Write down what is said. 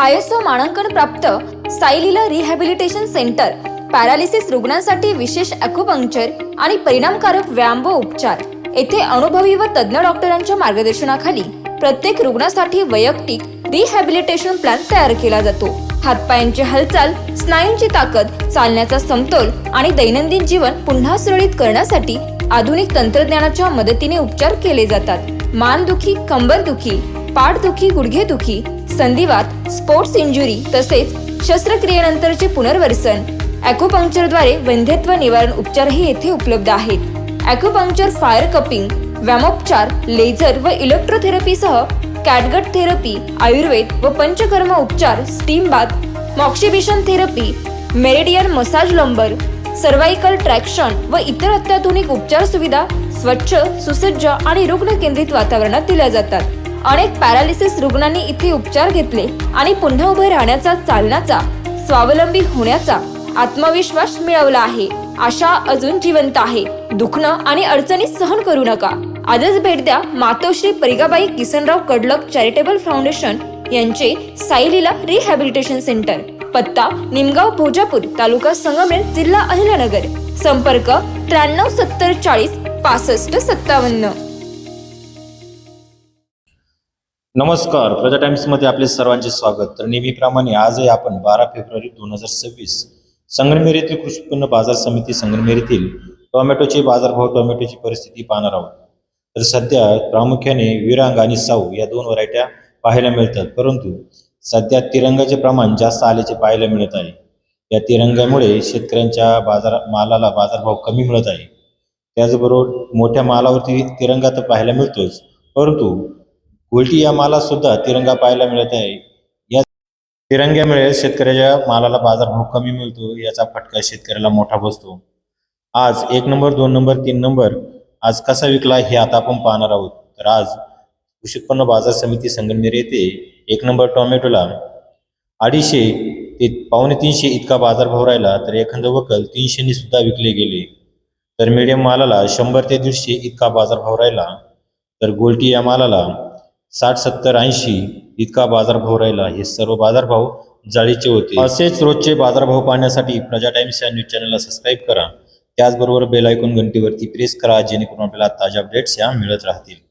I S O मानांकन प्राप्त सायलीला rehabilitation centre paralysis रुग्णांसाठी विशेष अॅक्युपंक्चर आणि परिणामकारक व्यायाम व उपचार. येथे अनुभवी व तज्ज्ञ डॉक्टरांच्या मार्गदर्शनाखाली प्रत्येक रुग्णासाठी वैयक्तिक रिहॅबिलिटेशन प्लॅन तयार केला जातो. हातपायांची हालचाल स्नायूंची ताकद चालण्याचा समतोल आणि दैनंदिन जीवन पुन्हा सुरळीत करण्यासाठी आधुनिक तंत्रज्ञानाच्या मदतीने उपचार केले जातात. मानदुखी कंबरदुखी पाठदुखी गुडघेदुखी संधिवात स्पोर्ट्स इंजुरी तसेच शस्त्रक्रियेनंतरचे पुनर्वसन. अॅक्युपंक्चरद्वारे वंध्यत्व निवारण उपचारही येथे उपलब्ध आहेत. अॅक्युपंक्चर फायर कपिंग व्यामोपचार लेझर व इलेक्ट्रोथेरपीसह कॅटगट थेरपी आयुर्वेद व पंचकर्म उपचार steam bath moxibustion therapy meridian massage lumbar cervical traction व इतर अत्याधुनिक उपचार सुविधा स्वच्छ सुसज्ज आणि रुग्ण केंद्रित वातावरणात दिल्या जातात. अनेक पॅरालिसिस रुग्णांनी इथे उपचार घेतले आणि पुन्हा उभे राहण्याचा चालण्याचा स्वावलंबी होण्याचा आत्मविश्वास मिळवला आहे. आशा अजून जिवंत आहे. दुखणं आणि अडचणी सहन करू नका. आजच भेट द्या मातोश्री परिगाबाई किसनराव कडलक चॅरिटेबल फाउंडेशन यांचे साईलीला रिहॅबिलिटेशन सेंटर पत्ता निमगाव भोजापूर तालुका संगमनेर जिल्हा अहिल्यानगर. संपर्क त्र्याण्णव सत्तर चाळीस पासष्ट सत्तावन्न. नमस्कार. प्रजा टाइम्समध्ये आपले सर्वांचे स्वागत. तर नेहमीप्रमाणे आजही आपण बारा फेब्रुवारी दोन हजार सव्वीस संगमनेर येथील कृषी उत्पन्न बाजार समिती संगमनेर येथील टोमॅटोचे बाजारभाव टोमॅटोची परिस्थिती पाहणार आहोत. तर सध्या प्रामुख्याने विरांग आणि साऊ या दोन व्हरायट्या पाहायला मिळतात. परंतु सध्या तिरंगाचे प्रमाण जास्त आल्याचे पाहायला मिळत आहे. या तिरंगामुळे शेतकऱ्यांच्या बाजार मालाला बाजारभाव कमी मिळत आहे. त्याचबरोबर मोठ्या मालावरती तिरंगा तर पाहायला मिळतोच. परंतु गोल्टी या मालात सुद्धा तिरंगा पाहायला मिळत आहे. या तिरंग्यामुळे शेतकऱ्याच्या मालाला बाजारभाव कमी मिळतो याचा फटका शेतकऱ्याला मोठा बसतो. आज एक नंबर दोन नंबर तीन नंबर आज कसा विकला हे आता आपण पाहणार आहोत. तर आज कृषी उत्पन्न बाजार समिती संगमनेर येथे एक नंबर टोमॅटोला अडीचशे ते पावणे तीनशे इतका बाजारभाव राहिला तर एखादं वकल तीनशेनी सुद्धा विकले गेले. तर मीडियम मालाला शंभर ते दीडशे इतका बाजारभाव राहिला. तर गोल्टी या मालाला साठ सत्तर ऐंशी इतका बाजारभाव राहिला. हे सर्व बाजारभाव जाळीचे होते. असेच रोजचे बाजारभाव पाहण्यासाठी प्रजा टाइम्स या न्यूज चॅनलला सबस्क्राईब करा. त्याचबरोबर बेल आयकॉन घंटीवरती प्रेस करा जेणेकरून आपल्याला ताज्या अपडेट्स या मिळत राहतील.